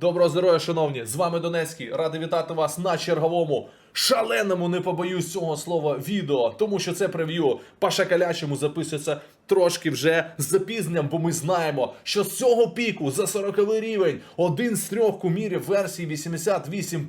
Доброго здоров'я, шановні! З вами Донецький. Радий вітати вас на черговому шаленому, не побоюсь цього слова, відео, тому що це прев'ю по шакалячому записується трошки вже з запізненням, бо ми знаємо, що з цього піку за 40 рівень один з трьох кумірів версії 88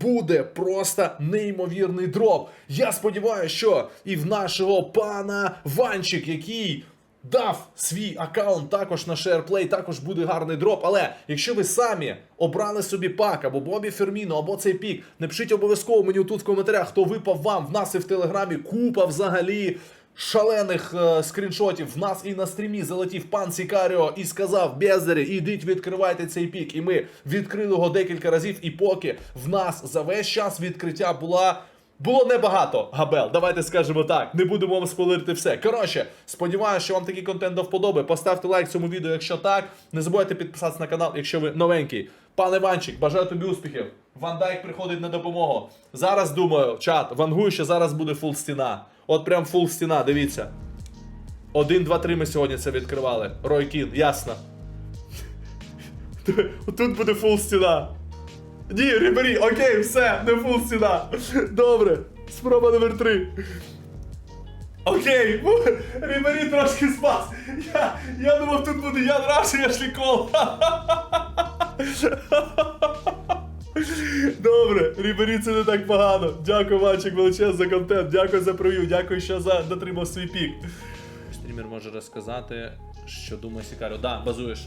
буде просто неймовірний дроп. Я сподіваюся, що і в нашого пана Ванчик, який дав свій аккаунт також на SharePlay, також буде гарний дроп. Але якщо ви самі обрали собі пак або Бобі Ферміно, або цей пік, напишіть обов'язково мені тут в коментарях, хто випав вам. В нас і в телеграмі купа взагалі. Шалених е, скріншотів в нас і на стрімі залетів пан Сікаріо і сказав: Бездарі, ідіть, відкривайте цей пік. І ми відкрили його декілька разів. І поки в нас за весь час відкриття була було небагато, Габел. Давайте скажемо так. Не будемо вам спойлерити все. Коротше, сподіваюся, що вам такий контент до вподоби. Поставте лайк цьому відео, якщо так. Не забувайте підписатися на канал, якщо ви новенький. Пане Ванчик, бажаю тобі успіхів. Ван Дайк приходить на допомогу. Зараз думаю, чат, вангую, що зараз буде фул стіна. От прям фул стіна, дивіться. Один, два, три ми сьогодні це відкривали. Рой Кін, ясно. Тут буде фул стіна. Ні, Рібері, окей, все, не фул стіна. Добре. Спроба номер три. Окей, Рібері трошки спас. Я, я думав, тут буде Ян Раш і Ешлі Кол. Добре, Рібері це не так погано. Дякую, Ванчик, величезно за контент. Дякую за прев'ю, дякую, що за дотримав свій пік. Стрімер може розказати, що думає Сікаріо. Да, базуєш.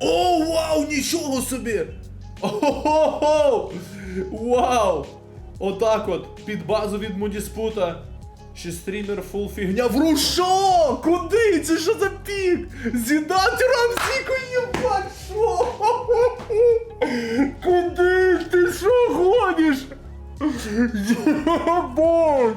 О, вау, нічого собі! Ого! Вау! Отак от, під базу від Мудіспута. Ще стрімер фул фігня. Врушо! Куди? Це що за пік? Зідати Рамзіку єбать! Шо? Куди? Ти що гониш? Єбать!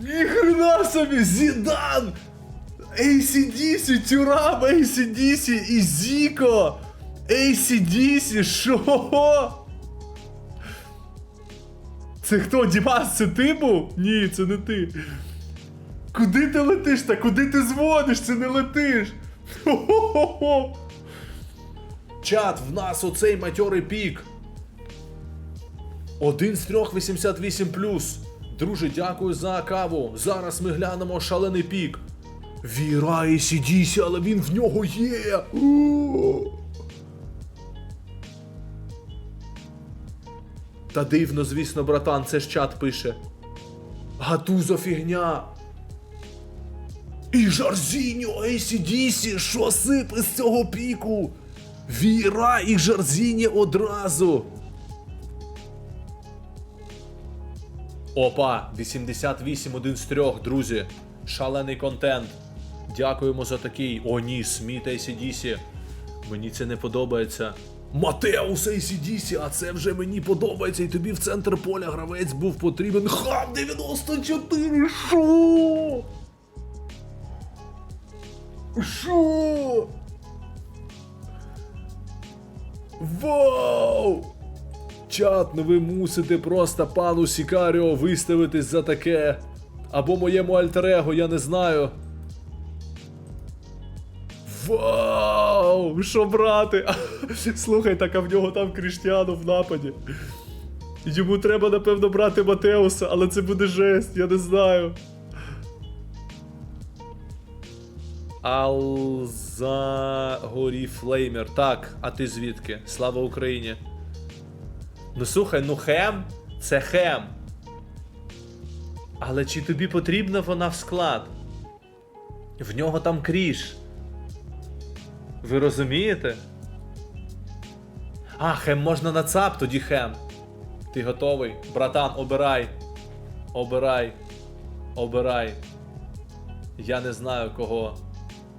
Ніхрена собі! Зідан! ACDC, Тюрам, ACDC і Зіко! ACDC, шо? Це хто, Дімас, це ти був? Ні, це не ти. Куди ти летиш та куди ти дзвониш? Це не летиш. Хо-хо-хо. Чат, в нас оцей матьорий пік. Один з трьох 88 Друже, дякую за каву. Зараз ми глянемо шалений пік. Віра і але він в нього є. Та дивно, звісно, братан, це ж чат пише. Гатузо фігня. І Жарзіньо, ACDC, що сипе з цього піку? Віра і Жарзіньо одразу. Опа, 88 один з трьох, друзі. Шалений контент. Дякуємо за такий. О, ні, Сміт ACDC. Мені це не подобається. Матеус ACDC, а це вже мені подобається, і тобі в центр поля гравець був потрібен. Хам 94! Шо? Шо? Вау! Чат, ну ви мусите просто пану Сікаріо виставитись за таке. Або моєму альтер-его, я не знаю. Вау! Що брати? Слухай, так а в нього там Кріштіану в нападі. Йому треба, напевно, брати Матеуса, але це буде жесть, я не знаю. Алзагорі Флеймер. Так, а ти звідки? Слава Україні. Ну слухай, ну хем це хем. Але чи тобі потрібна вона в склад? В нього там кріш. Ви розумієте? А, хем можна на ЦАП, тоді хем. Ти готовий? Братан, обирай. Обирай. Обирай. Я не знаю кого.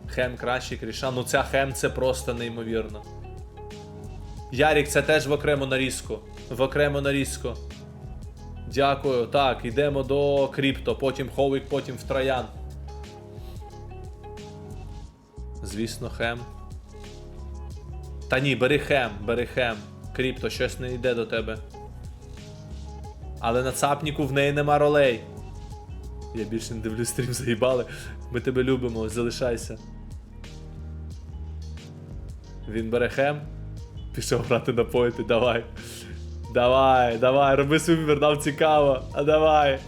Хем краще кріша. Ну ця хем це просто неймовірно. Ярік, це теж в окрему нарізку. В окрему нарізку. Дякую. Так, йдемо до крипто, потім Ховик, потім в Троян. Звісно, хем. Та ні, бери хем, бери хем. Крипто, щось не йде до тебе. Але на цапніку в неї нема ролей. Я більше не дивлюсь стрім, заїбали. Ми тебе любимо, залишайся. Він бере хем. Пішов грати на поінти, давай. Давай, давай, роби свій вибір, нам цікаво. А давай.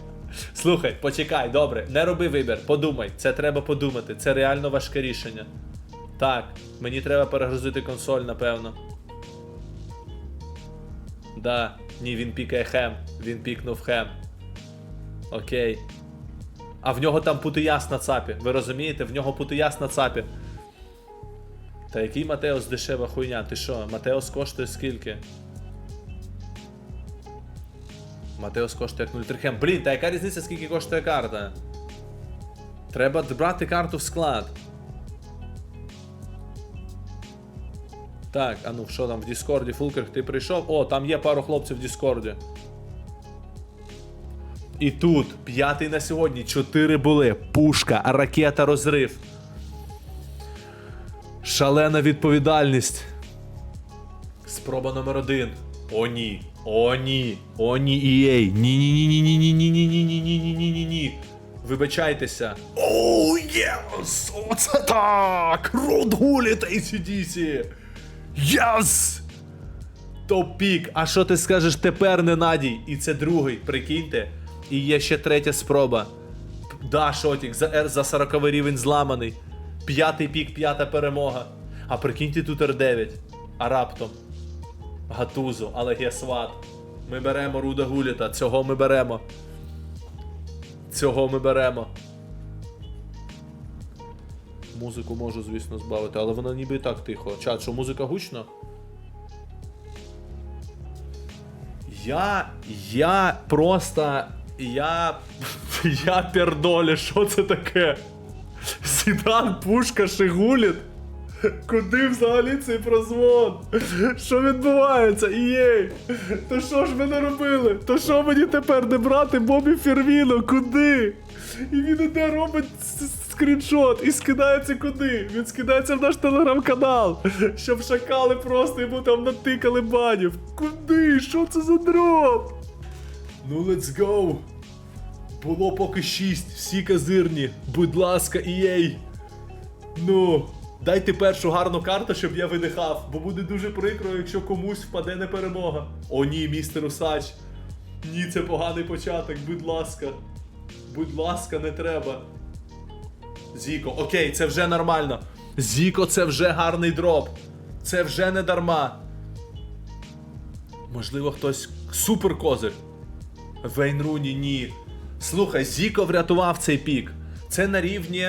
Слухай, почекай, добре, не роби вибір, подумай, це треба подумати, це реально важке рішення. Так, мені треба перегрузити консоль, напевно. Да, ні, він пікає хем, він пікнув хем. Окей. А в нього там путияс на цапі. Ви розумієте? В нього путияс на цапі. Та який Матеос дешева хуйня? Ти що? Матеос коштує скільки? Матеос коштує як 0,3 хем. Блін, та яка різниця, скільки коштує карта? Треба брати карту в склад. Так, а ну що там в Діскорді, Фулкерг, ти прийшов? О, там є пару хлопців в Діскорді. І тут, п'ятий на сьогодні, чотири були. Пушка, ракета, розрив. Шалена відповідальність. Спроба номер один. О, ні. О, ні. О, ні, EA. Ні, ні, ні, ні, ні, ні, ні, ні, ні, ні, ні, ні, ні, ні, ні. Вибачайтеся. Оу, єс! Оце так! Родгулі та ACDC! Єс! Топ-пік. А що ти скажеш тепер, Ненадій? І це другий, прикиньте. І є ще третя спроба. Да, Шотік, за, Р- за 40 рівень зламаний. П'ятий пік, п'ята перемога. А прикиньте тут Р9. А раптом. Гатузу, але Гесват. Ми беремо Руда Гуліта. Цього ми беремо. Цього ми беремо. Музику можу, звісно, збавити, але вона ніби і так тихо. Чат, що музика гучна? Я. Я просто. Я. Я пердолі, що це таке? Сідан, пушка, Шигуліт? Куди взагалі цей прозвон? Що відбувається? Ієй! То що ж ви не робили? То що мені тепер не брати Бобі Ферміно? Куди? І він іде робить скріншот і скидається куди? Він скидається в наш телеграм-канал, щоб шакали просто йому там натикали банів. Куди? Що це за дроп? Ну, let's go. Було поки 6, всі казирні. Будь ласка, EA. Ну, дайте першу гарну карту, щоб я видихав, бо буде дуже прикро, якщо комусь впаде не перемога. О ні, містер Усач. Ні, це поганий початок, будь ласка. Будь ласка, не треба. Зіко, окей, це вже нормально. Зіко, це вже гарний дроп. Це вже не дарма. Можливо, хтось супер козир. Вейн Руні, ні. Слухай, Зіко врятував цей пік. Це на рівні.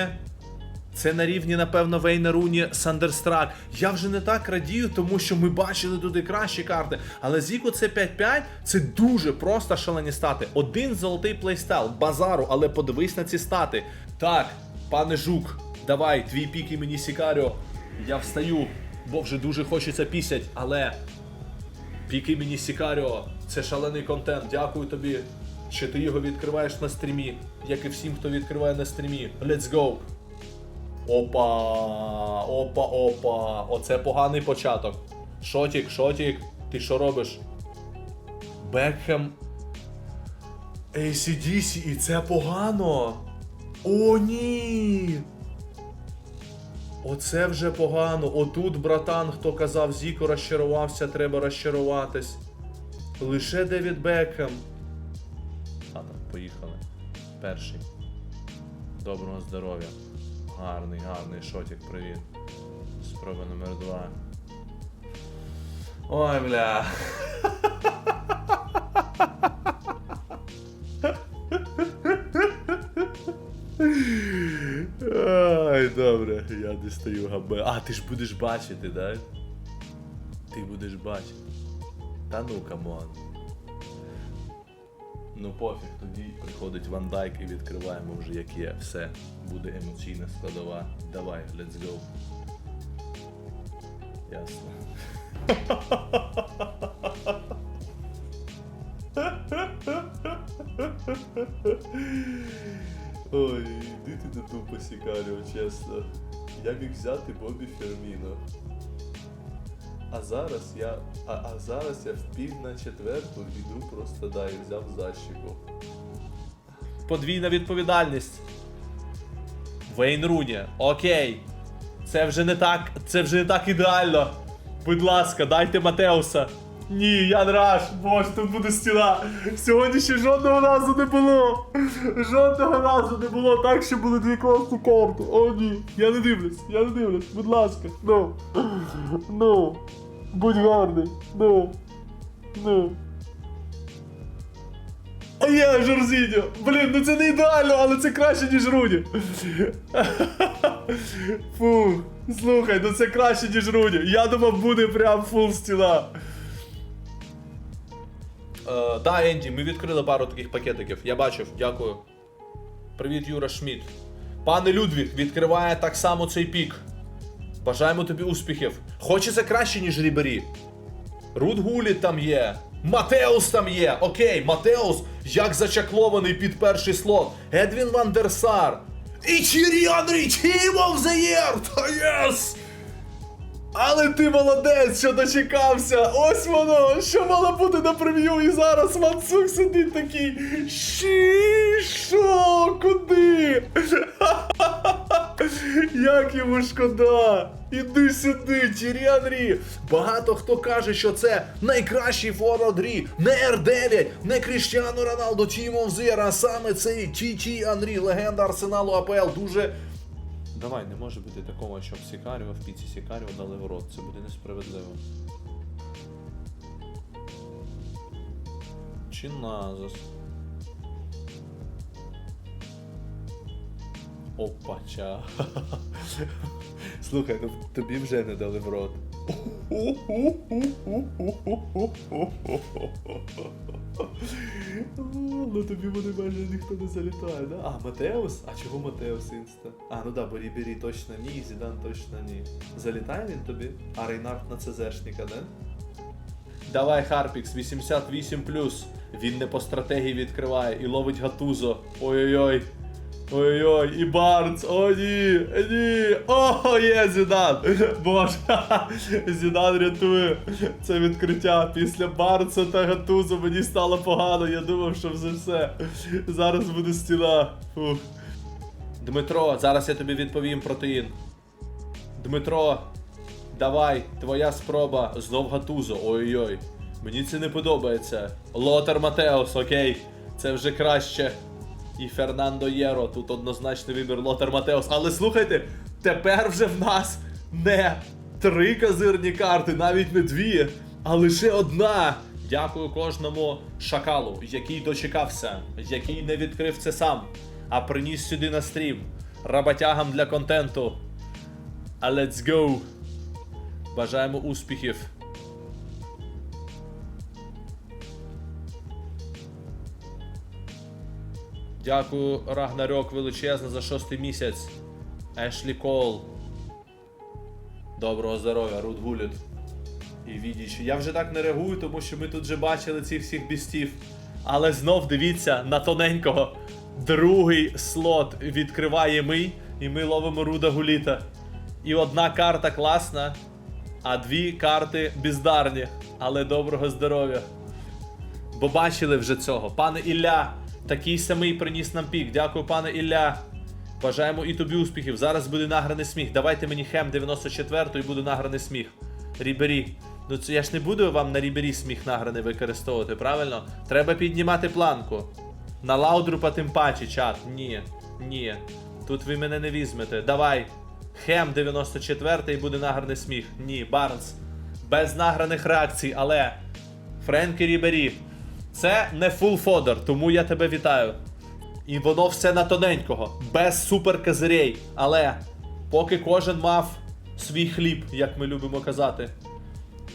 Це на рівні, напевно, Вейна Руні Сандерстрак. Я вже не так радію, тому що ми бачили туди кращі карти. Але Зіко це 5-5, це дуже просто шалені стати. Один золотий плейстайл, базару, але подивись на ці стати. Так, пане Жук, давай, твій пік імені Сікаріо. Я встаю, бо вже дуже хочеться пісять, але. Пік імені Сікаріо, це шалений контент. Дякую тобі, що ти його відкриваєш на стрімі, як і всім, хто відкриває на стрімі. Let's go! Опа, опа, опа. Оце поганий початок. Шотік, шотік, ти що робиш? Бекхем. ACDC, і це погано. О, ні. Оце вже погано. Отут, братан, хто казав, Зіко розчарувався, треба розчаруватись. Лише Девід Бекхем. А там, поїхали. Перший. Доброго здоров'я. Гарний, гарний шотик, привіт. Спроба номер два. Ой, бля. Ай, добре, я дістаю габе. А, ти ж будеш бачити, да? Ти будеш бачити. Та ну камон. Ну пофіг, тоді приходить Ван Дайк і відкриваємо вже як є. Все, буде емоційна складова. Давай, let's go. Ясно. Ой, іди ти до тупо сікаріо, чесно. Я міг взяти Бобі Ферміно. А зараз я. А, а зараз я в пів на четверту йду просто да і взяв защіку. подвійна відповідальність. Вейн Руні, окей. Це вже не так. Це вже не так ідеально. Будь ласка, дайте Матеуса. Ні, Ян Раш, боже, тут буде стіна. Сьогодні ще жодного разу не було. Жодного разу не було так, що були дві класні карти. О, ні. Я не дивлюсь, я не дивлюсь, будь ласка. Ну. Ну. Будь гарний. Ну. Ну. А я Жорзіньо! Блін, ну це не ідеально, але це краще, ніж Руді. Фу, слухай, ну це краще, ніж Руді. Я думав, буде прям фул стіна. Е, да, Енді, ми відкрили пару таких пакетиків. Я бачив, дякую. Привіт, Юра Шмідт. Пане Людвіг відкриває так само цей пік. Бажаємо тобі успіхів. Хочеться краще, ніж Рібері. Рут Гуліт там є. Матеус там є. Окей, Матеус як зачаклований під перший слот. Едвін Ван дер Сар. І of the Year! Та єс! Але ти молодець, що дочекався! Ось воно! Що мало бути на прев'ю, і зараз Мацук сидить такий. Що? Куди? Як йому шкода! Іди сюди, Тірі Анрі! Багато хто каже, що це найкращий форвард Рі, не Р9, не Кріштіану Роналдо Тімов Зір, а саме цей Ті Анрі, легенда Арсеналу АПЛ, дуже. Давай, не може бути такого, щоб Сікаріо в піці Сікаріо дали в рот. Це буде несправедливо. Чи назас? Опача. Слухай, ну тобі вже не дали в рот. Ну тобі вони майже ніхто не залітає, да? А, Матеус? А чого Матеус інста? А, ну да, бо Рібері точно ні, Зідан точно ні. Залітає він тобі? А Рейнард на ЦЗшника, да? Давай, Харпікс, 88 Він не по стратегії відкриває і ловить гатузо. Ой-ой-ой. Ой-ой, і Барнс, о ні, ні, о, є Зідан, боже, Зідан рятує це відкриття. Після Барнса та Гатузу мені стало погано, я думав, що вже все, зараз буде стіна. Фух. Дмитро, зараз я тобі відповім протеїн. Дмитро, давай, твоя спроба, знов Гатузо, ой-ой, мені це не подобається. Лотер Матеус, окей, це вже краще. І Фернандо Єро. Тут однозначний вибір Лотер Матеус. Але слухайте, тепер вже в нас не три козирні карти, навіть не дві, а лише одна. Дякую кожному шакалу, який дочекався, який не відкрив це сам, а приніс сюди на стрім. Роботягам для контенту. А let's go! Бажаємо успіхів. Дякую, Рагнарьок величезно за шостий місяць. Ешлі Кол. Доброго здоров'я, Рут Гуліт. І Відіч. Я вже так не реагую, тому що ми тут вже бачили цих всіх бістів. Але знов дивіться на тоненького. Другий слот відкриває ми, і ми ловимо Руда Гуліта. І одна карта класна, а дві карти бездарні. Але доброго здоров'я. Бо бачили вже цього. Пане Ілля, такий самий приніс нам пік. Дякую, пане Ілля. Бажаємо і тобі успіхів. Зараз буде награний сміх. Давайте мені хем 94 і буде награний сміх. Рібері. Ну це я ж не буду вам на рібері сміх награний використовувати, правильно? Треба піднімати планку. На лаудрупа тим паче, чат. Ні. Ні. Тут ви мене не візьмете. Давай. Хем 94 і буде награний сміх. Ні, Барнс. Без награних реакцій, але. Френкі Рібері. Це не фул фодер, тому я тебе вітаю. І воно все на тоненького, без суперказирей. Але поки кожен мав свій хліб, як ми любимо казати.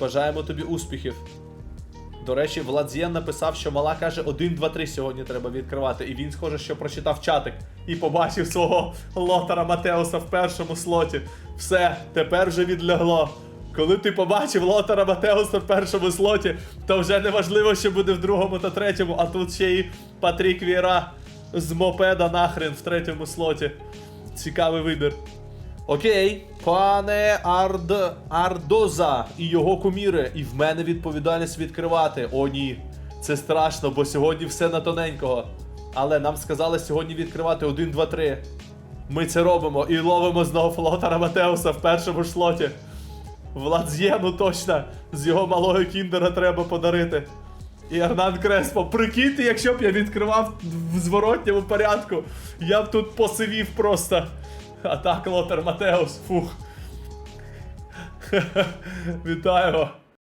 Бажаємо тобі успіхів. До речі, Владзєн написав, що мала каже 1, 2, 3 сьогодні треба відкривати. І він, схоже, що прочитав чатик і побачив свого лотера Матеуса в першому слоті. Все, тепер вже відлягло. Коли ти побачив лотера Матеуса в першому слоті, то вже не важливо, що буде в другому та третьому, а тут ще й Патрік Віра з мопеда нахрен в третьому слоті. Цікавий вибір. Окей, пане Ард... Ардоза і його куміри, і в мене відповідальність відкривати. О, ні. Це страшно, бо сьогодні все на тоненького. Але нам сказали сьогодні відкривати 1, 2, 3. Ми це робимо і ловимо знову Флотара Матеуса в першому слоті. Владзєну точно з його малого кіндера треба подарити. І Арнан Креспо. Прикиньте, якщо б я відкривав в зворотньому порядку, я б тут посивів просто. А так, Лотер Матеус, фух. Вітаю.